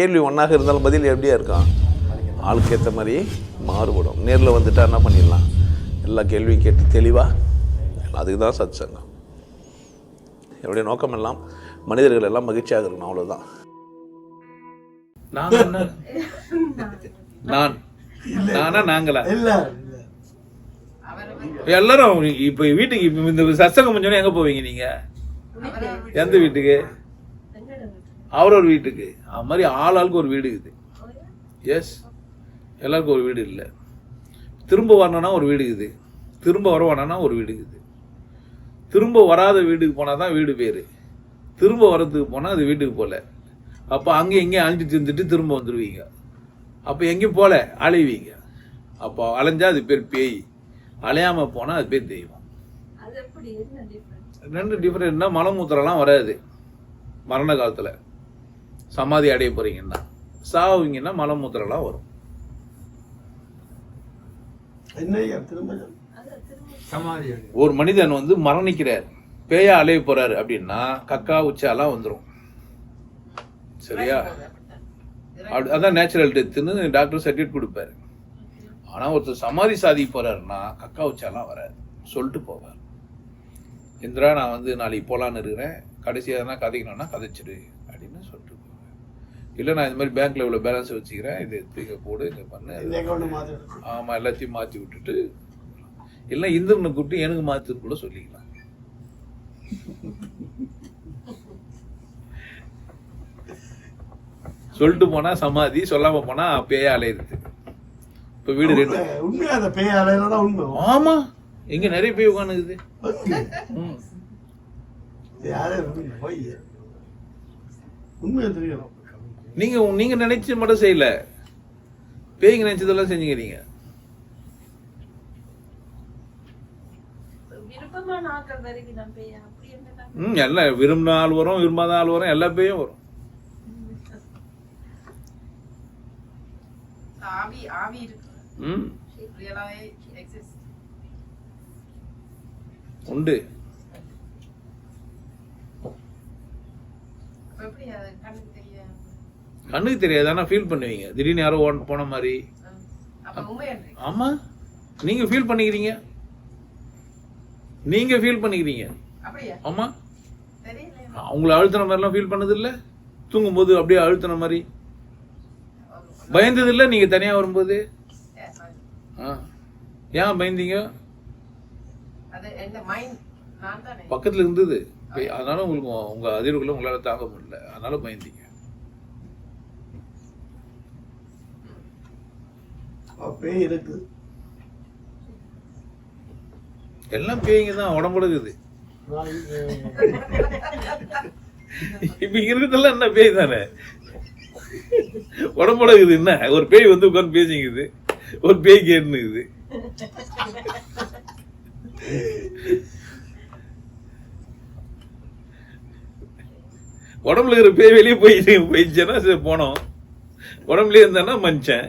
கேள்வி ஒன்றாக இருந்தாலும் பதில் எப்படியா இருக்கும்? ஆளுக்கு ஏற்ற மாதிரி மாறுபடும். நேரில் வந்துட்டா என்ன பண்ணிடலாம்? எல்லா கேள்வியும் கேட்டு தெளிவாக அதுக்கு தான் சத் சங்கம் என்னுடைய நோக்கம் எல்லாம் மனிதர்கள் எல்லாம் மகிழ்ச்சியாக இருக்கணும் அவ்வளோதான் நான் என்ன? நான். நானா நாங்களா? இல்ல எல்லாரும் இப்போ வீட்டுக்கு இப்போ இந்த சத்சங்கம் முடிஞ்சோடனே எங்கே போவீங்க நீங்க? எந்த வீட்டுக்கு? அவரவர் வீட்டுக்கு. அது மாதிரி ஆள் ஆளுக்கு ஒரு வீடு இருக்குது எஸ் எல்லாருக்கும் ஒரு வீடு இல்லை. திரும்ப வரணும்னா ஒரு வீடு இருக்குது திரும்ப வர வேணாம்னா ஒரு வீடு இருக்குது திரும்ப வராத வீட்டுக்கு போனால் தான் வீடு பேர். திரும்ப வரதுக்கு போனால் அது வீட்டுக்கு போகல அப்போ அங்கே இங்கேயும் அழிஞ்சிட்டு இருந்துட்டு திரும்ப வந்துடுவீங்க அப்போ எங்கேயும் போகல அலைவீங்க அப்போ அலைஞ்சா அது பேர் பேய். அலையாமல் போனால் அது பேர் தெய்வம். ரெண்டு டிஃப்ரெண்ட்னா மலமூத்திரம்லாம் வராது. மரண காலத்தில். சமாதி அடைய போறீங்கன்னா சாவுவீங்கன்னா மலமூத்திரம்லாம் வரும். ஒரு மனிதன் வந்து மரணிக்கிறார் பேயா அலைய போறாரு அப்படின்னா கக்கா உச்சாலாம் வந்துடும் சரியா? அப்படி அதான் நேச்சுரல் டெத்துன்னு டாக்டர் சர்டிஃபிகேட் கொடுப்பாரு. ஆனா ஒருத்தர் சமாதி சாதி போறாருன்னா கக்கா உச்சாலாம் வராது. சொல்லிட்டு போவார். இந்திரா நான் வந்து நாளைக்கு போலான்னு இருக்கிறேன். கடைசியாக எதனா கதைக்கணும்னா கதைச்சிடு அப்படின்னு சொல்லிட்டு இல்லை நான் இந்த மாதிரி பேங்க்ல இவ்வளோ பேலன்ஸ் வச்சுக்கிறேன். இது இங்க போடு இங்க பண்ணு இந்த அக்கௌண்ட் மாத்தி விடு. ஆமா எல்லாத்தையும் மாற்றி விட்டுட்டு. இல்லை இந்திரனை கூப்பிட்டு எனக்கு மாற்றுன்னு கூட சொல்லிக்கலாம். சொல்லிட்டு போனா சமாதி சொல்லாம போனா பேயா அலையுது இப்ப வீடு ரெண்டு. உண்மை- உண்மையா அந்த பேய் உண்மை. ஆமா இங்க நிறைய பேய் உட்காந்துக்குது. யாரே உண்மை போய். நீங்க நீங்க நினைச்சு மட்டும் செய்யல. பேய்ங்க நினைச்சதெல்லாம் செஞ்சுக்கிறீங்க. விருப்பமான ஆட்கள் வரைக்கும் நான் பேய். அப்படி என்ன ம் எல்லாம் விரும்பின ஆள் வரும் விரும்பாத ஆள் வரும் எல்லா பேயும் வரும். ஆவி ஆவி இருக்கு. ம். ரியலாவே எக்ஸிஸ்ட் உண்டு. எப்படி கண்ணுக்கு தெரிய கண்ணுக்கு தெரியாது ஆனா ஃபீல் பண்ணுவீங்க? திடீர்னு யாரோ ஓன் போன மாதிரி. அப்ப உண்மையன்றி ஆமா. நீங்க ஃபீல் பண்ணிக்கிறீங்க. நீங்க ஃபீல் பண்ணிக்கிறீங்க. அப்படியா? ஆமா. தெரியல அவங்கள அழுத்தின மாதிரிலாம் ஃபீல் பண்ணது இல்ல தூங்கும்போது அப்படியே அழுத்தின மாதிரி. பயந்தது இல்ல நீங்க தனியா வரும்போது? ஆ. ஏன் பயந்தீங்க? பக்கத்துல இருந்தது. அதனால உங்களுக்கு உங்க அதிர்வுகளை உங்களால தாங்க முடியல. அதனால பயந்தீங்க. அப்ப பேய் இருக்கு. எல்லாம் பேய்ங்க தான் உடம்புல இருக்குது நாளைக்கு இப்ப இருக்கிறதெல்லாம் என்ன பேய் தானே? உடம்போட இருக்குது என்ன? ஒரு பேய் வந்து உட்கார்ந்து பேசிக்குது ஒரு பேய் கேட்டுனுக்குது. உடம்புல இருக்கிற பேய் வெளியே போயிட்டு போயிடுச்சுன்னா சரி போனோம். உடம்புலயே இருந்தானா மனுஷன்